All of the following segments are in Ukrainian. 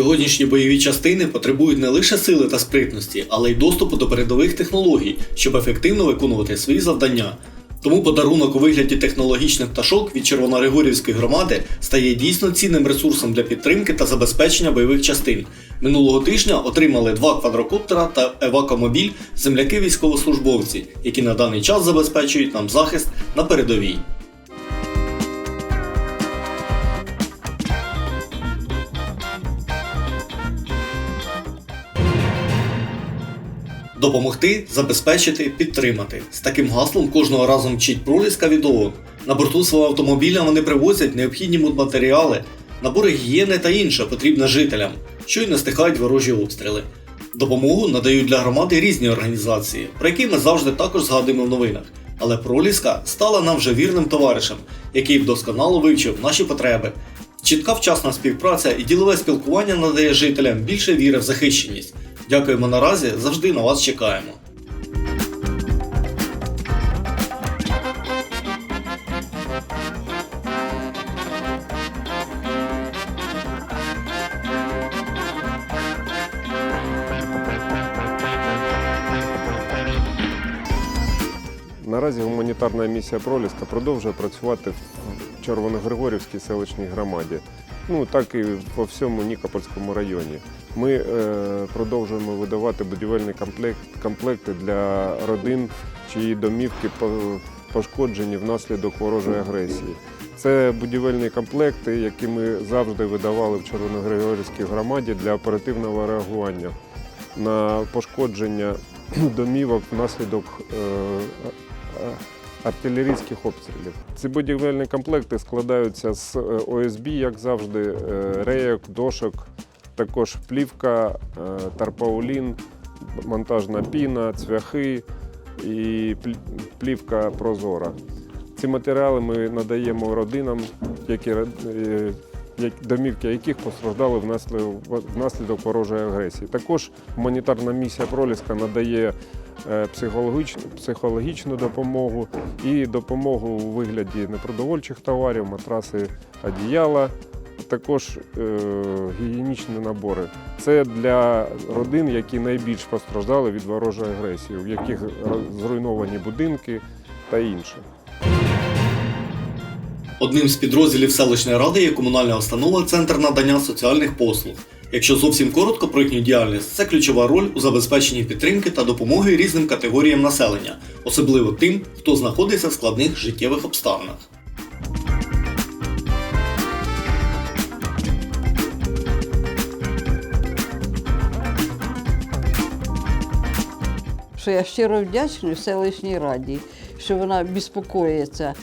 Сьогоднішні бойові частини потребують не лише сили та спритності, але й доступу до передових технологій, щоб ефективно виконувати свої завдання. Тому подарунок у вигляді технологічних пташок від Червоногригорівської громади стає дійсно цінним ресурсом для підтримки та забезпечення бойових частин. Минулого тижня отримали два квадрокоптера та евакомобіль земляки військовослужбовці, які на даний час забезпечують нам захист на передовій. Допомогти, забезпечити, підтримати. З таким гаслом кожного разу мчить проліска від ООН. На борту свого автомобіля вони привозять необхідні матеріали, набори гігієни та інше потрібне жителям, що й не стихають ворожі обстріли. Допомогу надають для громади різні організації, про які ми завжди також згадуємо в новинах. Але проліска стала нам вже вірним товаришем, який вдосконало вивчив наші потреби. Чітка вчасна співпраця і ділове спілкування надає жителям більше віри в захищеність. Дякуємо наразі, завжди на вас чекаємо. Наразі гуманітарна місія Проліска продовжує працювати в Червоногригорівській селищній громаді, ну так і по всьому Нікопольському районі. Ми е, продовжуємо видавати будівельні комплект, комплекти для родин, чиї домівки по- пошкоджені внаслідок ворожої агресії. Це будівельні комплекти, які ми завжди видавали в Червоногригорівській громаді для оперативного реагування на пошкодження домівок внаслідок е, артилерійських обстрілів. Ці будівельні комплекти складаються з е, ОСБ, як завжди, рейок, дошок, також плівка, е, тарпаулін, монтажна піна, цвяхи і плівка прозора. Ці матеріали ми надаємо родинам, які, е, домівки яких постраждали внаслідок, ворожої агресії. Також гуманітарна місія Проліска надає е, психологічну допомогу і допомогу у вигляді непродовольчих товарів, матраси, одіяла, також е, гігієнічні набори. Це для родин, які найбільш постраждали від ворожої агресії, у яких зруйновані будинки та інше. Одним з підрозділів селищної ради є комунальна установа Центр надання соціальних послуг. Якщо зовсім коротко про їхню діяльність, це ключова роль у забезпеченні підтримки та допомоги різним категоріям населення, особливо тим, хто знаходиться в складних життєвих обставинах. Що я щиро вдячна селищній раді, що вона безпокоїться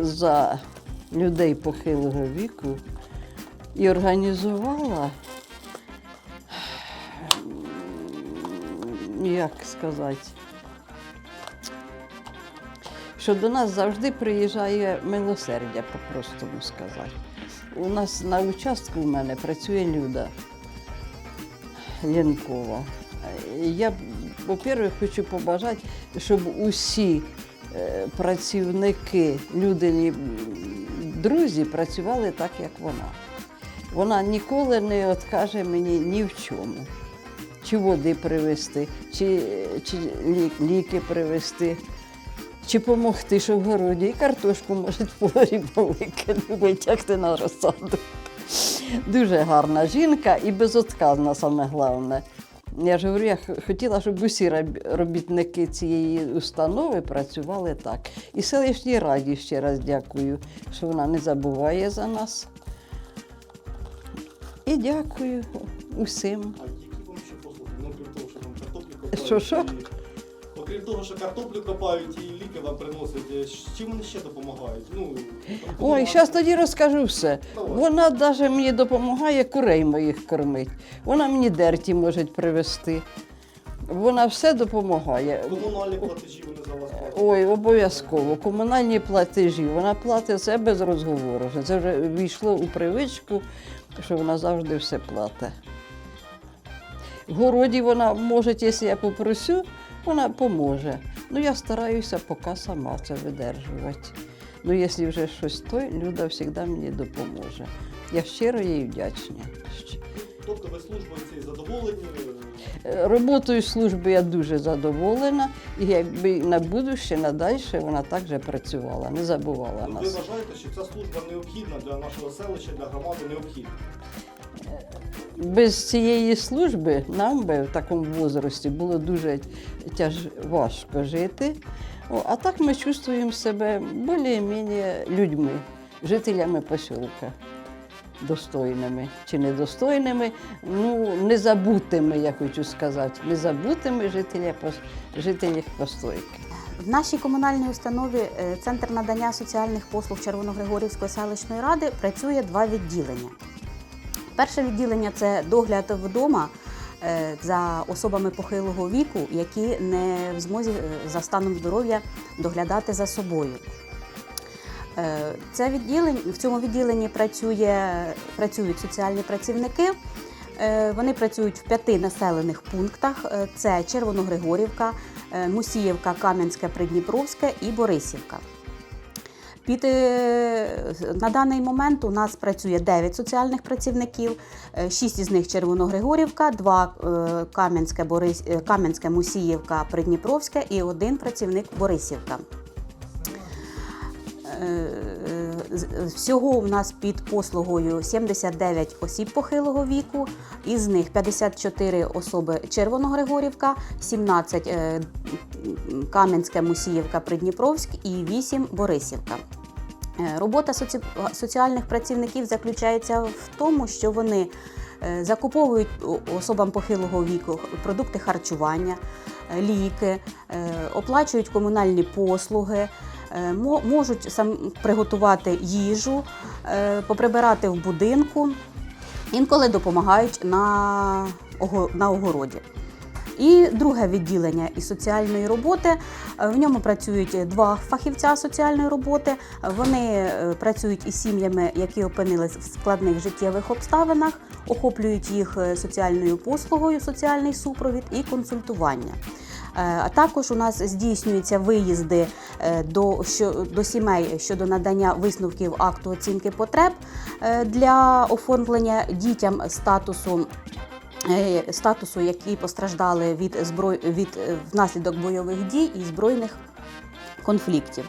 за людей похилого віку і організувала, як сказати, що до нас завжди приїжджає милосердя, по-простому сказати. У нас на участку в мене працює Люда. Янкова. Я, по-перше, хочу побажати, щоб усі е, працівники, людині друзі працювали так, як вона. Вона ніколи не відкаже мені ні в чому. Чи води привезти, чи, чи ліки привезти, чи допомогти, що в городі, і картошку може в полі повикинути, витягти на розсаду. Дуже гарна жінка і безотказна, саме головне. Я ж говорю, я хотіла, щоб усі робітники цієї установи працювали так. І селищній раді ще раз дякую, що вона не забуває за нас. І дякую усім. А які вам ще послуги? Ну, крім того, що там картоплі копають. Що, що? і- Окрім того, що картоплю копають і ліки вам приносять, е, з чим вони ще допомагають? Ну, Ой, зараз тоді розкажу все. Давай. Вона навіть мені допомагає курей моїх кормити. Вона мені дерті може привезти. Вона все допомагає. Комунальні платежі вони за вас платять. Ой, обов'язково. Комунальні платежі. Вона платить це без розговору. Це вже війшло у привичку, що вона завжди все платить. В городі вона може, якщо я попросю, вона поможе. Ну, я стараюся поки сама це видержувати. Ну, якщо вже щось то, Люда завжди мені допоможе. Я щиро їй вдячна. Тобто ви службою цією задоволені? Е, Роботою служби я дуже задоволена, і якби на будуще, надальше вона також працювала, не забувала Ви нас. вважаєте, що ця служба необхідна для нашого селища, для громади необхідна? Без цієї служби нам би в такому возрасті було дуже тяж... важко жити. О, а так ми чувствуємо себе більш-менш людьми, жителями поселка. Достойними чи недостойними, ну незабутими, я хочу сказати, незабутими жителя, жителів постойки. В нашій комунальній установі е, Центр надання соціальних послуг Червоногригорівської селищної ради працює два відділення. Перше відділення це догляд вдома е, за особами похилого віку, які не в змозі е, за станом здоров'я доглядати за собою. Е, Це відділення, в цьому відділенні працює, працюють соціальні працівники. Вони працюють в п'яти населених пунктах: це Червоногригорівка, Мусіївка, Кам'янське, Придніпровське і Борисівка. Під, е, на даний момент у нас працює 9 соціальних працівників, 6 із них Червоногригорівка, 2 е, Кам'янське, Борис, е, Кам'янське, Мусіївка, Придніпровське і один працівник Борисівка. Е, з- Всього у нас під послугою 79 осіб похилого віку, із них 54 особи Червоногригорівка, 17 е, Кам'янське, Мусіївка, Придніпровськ і 8 Борисівка. Е, Робота соці... соціальних працівників заключається в тому, що вони е, закуповують особам похилого віку продукти харчування, е, ліки, е, оплачують комунальні послуги, е, можуть сам приготувати їжу, е, поприбирати в будинку, інколи допомагають на, огороді. І друге відділення із соціальної роботи. Е, В ньому працюють два фахівця соціальної роботи. Вони е, працюють із сім'ями, які опинились в складних життєвих обставинах, охоплюють їх е, соціальною послугою, соціальний супровід і консультування. Е, А також у нас здійснюються виїзди е, до, що, до сімей щодо надання висновків акту оцінки потреб е, для оформлення дітям статусу статусу, які постраждали від зброй від внаслідок бойових дій і збройних конфліктів.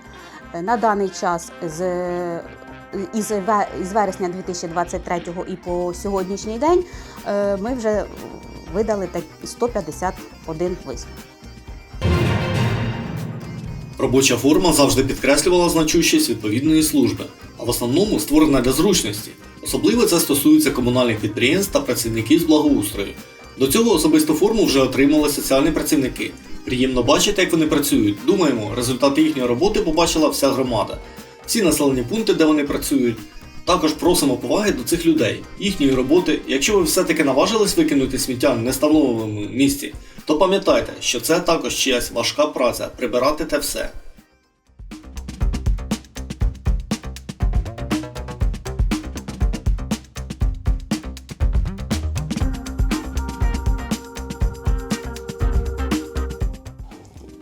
На даний час з із, ве- із вересня 2023 і по сьогоднішній день ми вже видали так 151 висновок. Робоча форма завжди підкреслювала значущість відповідної служби, а в основному створена для зручності. Особливо це стосується комунальних підприємств та працівників з благоустрою. До цього особисту форму вже отримали соціальні працівники. Приємно бачити, як вони працюють. Думаємо, результати їхньої роботи побачила вся громада. Всі населені пункти, де вони працюють. Також просимо поваги до цих людей, їхньої роботи. Якщо ви все-таки наважились викинути сміття в нестановленому місці, то пам'ятайте, що це також чиясь важка праця прибирати те все.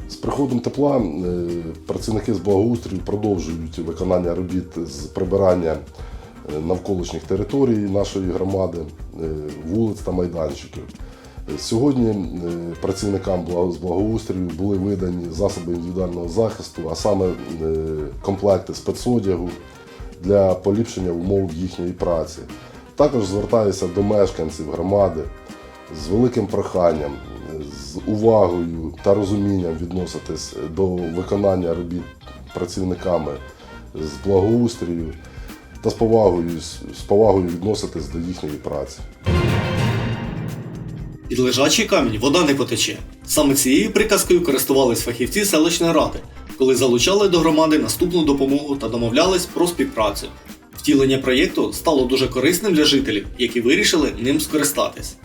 З приходом тепла е, працівники з благоустрою продовжують виконання робіт з прибирання е, навколишніх територій нашої громади, е, вулиць та майданчиків. Сьогодні е, працівникам з благоустрою були видані засоби індивідуального захисту, а саме е, комплекти спецодягу для поліпшення умов їхньої праці. Також звертаюся до мешканців громади з великим проханням, з увагою та розумінням відноситись до виконання робіт працівниками з благоустрою та з повагою, з повагою відноситись до їхньої праці. Під лежачий камінь вода не потече. Саме цією приказкою користувались фахівці селищної ради, коли залучали до громади наступну допомогу та домовлялись про співпрацю. Втілення проєкту стало дуже корисним для жителів, які вирішили ним скористатись.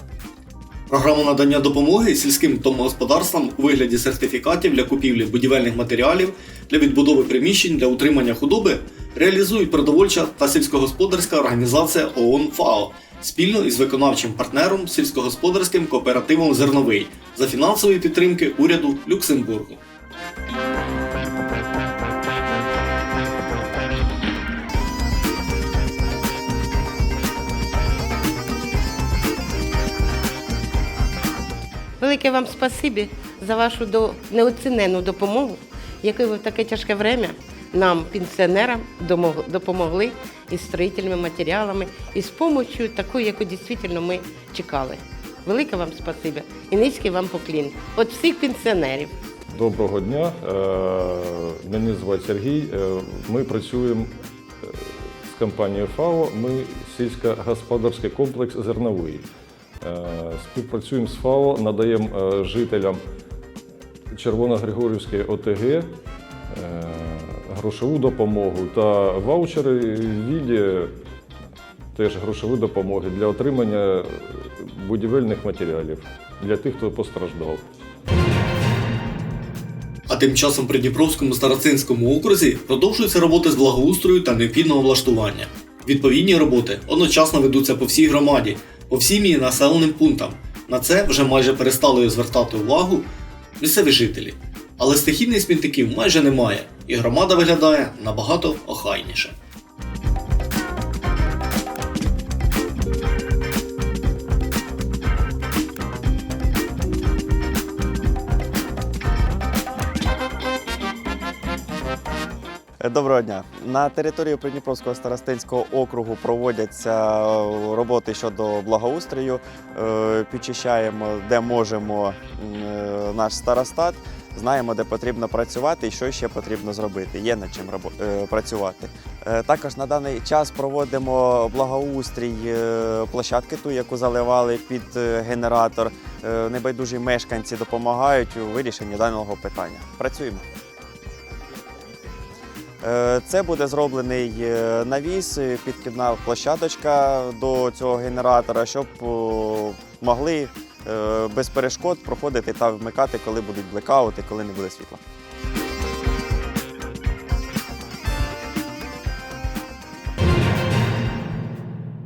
Програму надання допомоги сільським домогосподарствам у вигляді сертифікатів для купівлі будівельних матеріалів для відбудови приміщень для утримання худоби реалізують продовольча та сільськогосподарська організація ООН ФАО спільно із виконавчим партнером сільськогосподарським кооперативом Зерновий за фінансової підтримки уряду Люксембургу. Велике вам спасибі за вашу до... неоцінену допомогу, яку ви в таке тяжке время нам, пенсіонерам, допомогли із строїтельними матеріалами, і з допомогою такою, яку дійсно ми чекали. Велике вам спасибі і низький вам поклін. От всіх пенсіонерів. Доброго дня. Е, Мене звати Сергій. Е, Ми працюємо е, з компанією ФАО. Ми сільськогосподарський комплекс зерновий. Співпрацюємо з ФАО, надаємо жителям Червоногригорівської ОТГ грошову допомогу та ваучери віді теж грошової допомоги для отримання будівельних матеріалів для тих, хто постраждав. А тим часом при Дніпровському старостинському окрузі продовжуються роботи з благоустрою та необхідного влаштування. Відповідні роботи одночасно ведуться по всій громаді, по всім її населеним пунктам. На це вже майже перестали звертати увагу місцеві жителі. Але стихійних смітників майже немає, і громада виглядає набагато охайніше. Доброго дня. На території Придніпровського старостинського округу проводяться е, роботи щодо благоустрою. Е, Підчищаємо, де можемо е, наш старостат. Знаємо, де потрібно працювати і що ще потрібно зробити. Є над чим е, працювати. Е, Також на даний час проводимо благоустрій е, площадки, ту, яку заливали під генератор. Небайдужі мешканці допомагають у вирішенні даного питання. Працюємо. Це буде зроблений навіс, підкидна площадочка до цього генератора, щоб могли без перешкод проходити та вмикати, коли будуть блекаути, коли не буде світла.